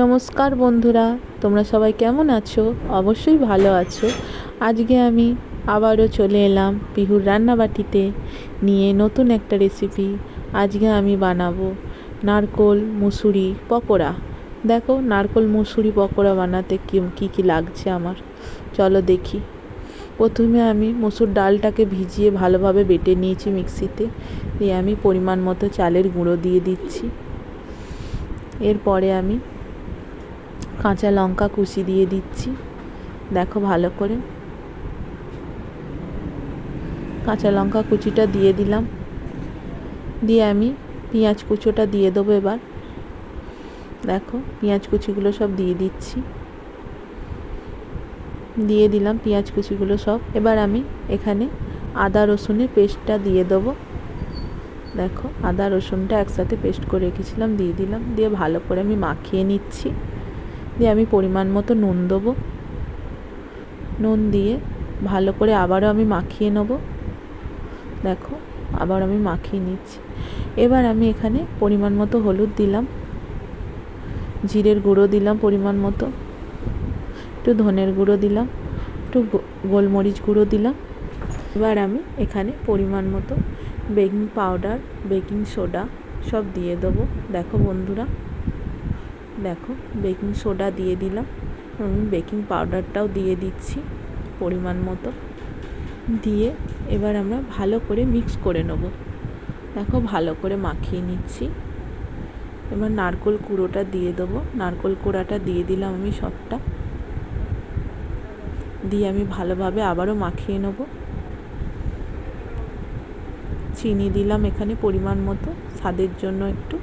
নমস্কার বন্ধুরা, তোমরা সবাই কেমন আছো? অবশ্যই ভালো আছো। আজকে আমি আবারও চলে এলাম পিহুর রান্নাবাটিতে নিয়ে নতুন একটা রেসিপি আজকে আমি বানাবো নারকোল মুসুরি পকোড়া। দেখো, নারকোল মুসুরি পকোড়া বানাতে কী কী লাগছে আমার। চলো দেখি। প্রথমে আমি মসুর ডালটাকে ভিজিয়ে ভালোভাবে বেটে নিয়েছি মিক্সিতে। দিয়ে আমি পরিমাণ মতো চালের গুঁড়ো দিয়ে দিচ্ছি। এরপরে আমি কাঁচা লঙ্কা কুচি দিয়ে দিচ্ছি। দেখো ভালো করে। কাঁচা লঙ্কা কুচিটা দিয়ে দিলাম। দিয়ে আমি পেঁয়াজ কুচোটা দিয়ে দেবো এবার। দেখো পেঁয়াজ কুচিগুলো সব দিয়ে দিচ্ছি। দিয়ে দিলাম পেঁয়াজ কুচিগুলো সব। এবার আমি এখানে আদা রসুনের পেস্টটা দিয়ে দেবো। দেখো আদা রসুনটা একসাথে পেস্ট করে রেখেছিলাম, দিয়ে দিলাম। দিয়ে ভালো করে আমি মাখিয়ে নিচ্ছি। দিয়ে আমি পরিমাণ মতো নুন দেবো। নুন দিয়ে ভালো করে আবারও আমি মাখিয়ে নেব। দেখো, আবার আমি মাখিয়ে নিচ্ছি। এবার আমি এখানে পরিমাণ মতো হলুদ দিলাম। জিরের গুঁড়ো দিলাম পরিমাণ মতো। একটু ধনের গুঁড়ো দিলাম। একটু গোলমরিচ গুঁড়ো দিলাম। এবার আমি এখানে পরিমাণ মতো বেকিং পাউডার, বেকিং সোডা সব দিয়ে দেবো। দেখো বন্ধুরা। দেখো বেকিং সোডা দিয়ে দিলাম। বেকিং পাউডারটাও দিয়ে দিচ্ছি পরিমাণ মতো। দিয়ে এবার আমরা ভালো করে মিক্স করে নেব। দেখো, ভালো করে মাখিয়ে নিচ্ছি। এবার নারকোল কুড়োটা দিয়ে দেবো। নারকোল কুড়াটা দিয়ে দিলাম আমি সবটা। দিয়ে আমি ভালোভাবে আবারও মাখিয়ে নেব। চিনি দিলাম এখানে পরিমাণ মতো, স্বাদের জন্য একটু।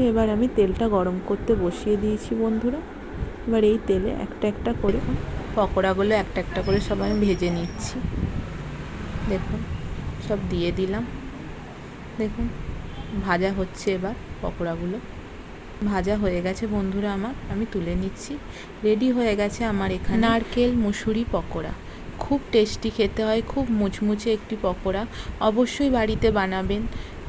এবার আমি তেলটা গরম করতে বসিয়ে দিয়েছি বন্ধুরা। এবার এই তেলে একটা একটা করে পকোড়াগুলো একটা একটা করে সব আমি ভেজে নিচ্ছি। দেখুন, সব দিয়ে দিলাম। দেখুন, ভাজা হচ্ছে এবার পকোড়াগুলো। ভাজা হয়ে গেছে বন্ধুরা আমার, আমি তুলে নিচ্ছি। রেডি হয়ে গেছে আমার এখানে নারকেল মুসুরি পকোড়া। খুব টেস্টি খেতে হয়, খুব মুচমুচে একটি পকোড়া। অবশ্যই বাড়িতে বানাবেন।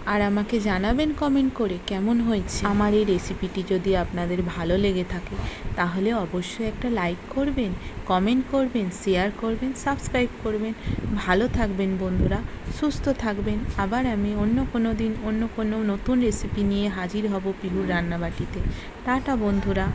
আর আমাকে জানাবেন কমেন্ট করে কেমন হয়েছে। আমার এই রেসিপিটি যদি আপনাদের ভালো লেগে থাকে, তাহলে অবশ্যই একটা লাইক করবেন কমেন্ট করবেন শেয়ার করবেন সাবস্ক্রাইব করবেন। ভালো থাকবেন বন্ধুরা, সুস্থ থাকবেন। আবার আমি অন্য কোনো দিন, অন্য কোনো নতুন রেসিপি নিয়ে হাজির হব পিহুর রান্নাবাটিতে। টাটা বন্ধুরা।